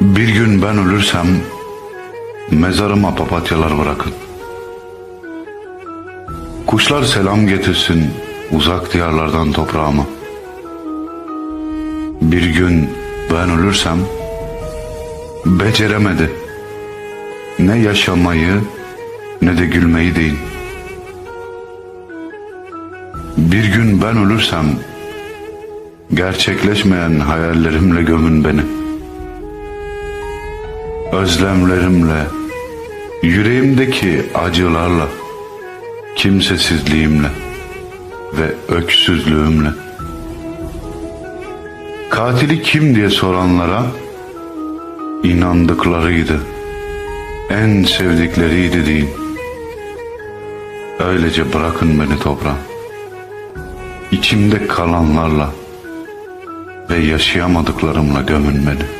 Bir gün ben ölürsem mezarıma papatyalar bırakın. Kuşlar selam getirsin uzak diyarlardan toprağıma. Bir gün ben ölürsem beceremedi ne yaşamayı ne de gülmeyi deyin. Bir gün ben ölürsem gerçekleşmeyen hayallerimle gömün beni. Özlemlerimle, yüreğimdeki acılarla, kimsesizliğimle ve öksüzlüğümle. Katili kim diye soranlara inandıklarıydı, en sevdikleriydi deyin. Öylece bırakın beni toprağa. İçimde kalanlarla ve yaşayamadıklarımla gömün beni.